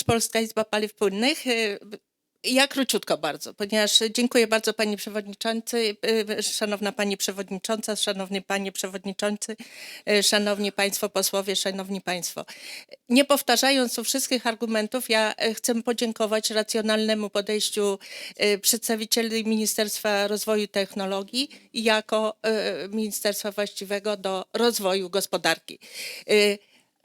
Acz Polska Izba Paliw Płynnych. Y, Ja króciutko bardzo, ponieważ dziękuję bardzo Pani Przewodniczący, y, Szanowna Pani Przewodnicząca, Szanowny Panie Przewodniczący, y, Szanowni Państwo Posłowie, Szanowni Państwo. Nie powtarzając tu wszystkich argumentów, ja y, chcę podziękować racjonalnemu podejściu y, przedstawicieli Ministerstwa Rozwoju Technologii jako y, Ministerstwa właściwego do rozwoju gospodarki.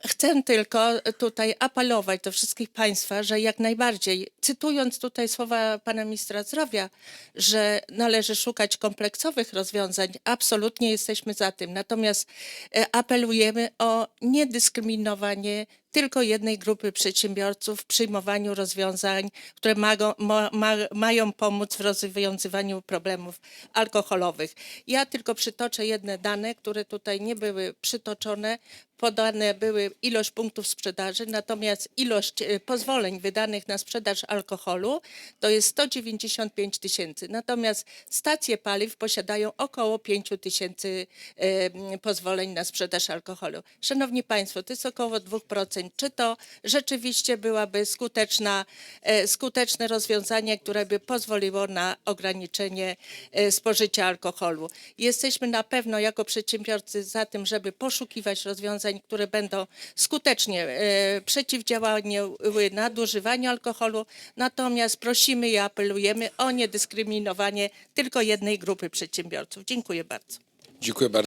Chcę tylko tutaj apelować do wszystkich Państwa, że jak najbardziej, cytując tutaj słowa pana ministra zdrowia, że należy szukać kompleksowych rozwiązań, absolutnie jesteśmy za tym. Natomiast e, apelujemy o niedyskryminowanie tylko jednej grupy przedsiębiorców w przyjmowaniu rozwiązań, które mago, ma, ma, mają pomóc w rozwiązywaniu problemów alkoholowych. Ja tylko przytoczę jedne dane, które tutaj nie były przytoczone. Podane były ilość punktów sprzedaży, natomiast ilość e, pozwoleń wydanych na sprzedaż alkoholu to jest 195 tysięcy. Natomiast stacje paliw posiadają około 5 tysięcy pozwoleń na sprzedaż alkoholu. Szanowni Państwo, to jest około 2%. Czy to rzeczywiście byłaby skuteczna, e, skuteczne rozwiązanie, które by pozwoliło na ograniczenie e, spożycia alkoholu? Jesteśmy na pewno jako przedsiębiorcy za tym, żeby poszukiwać rozwiązań, które będą skutecznie e, przeciwdziałały nadużywaniu alkoholu. Natomiast prosimy i apelujemy o niedyskryminowanie tylko jednej grupy przedsiębiorców. Dziękuję bardzo. Dziękuję bardzo.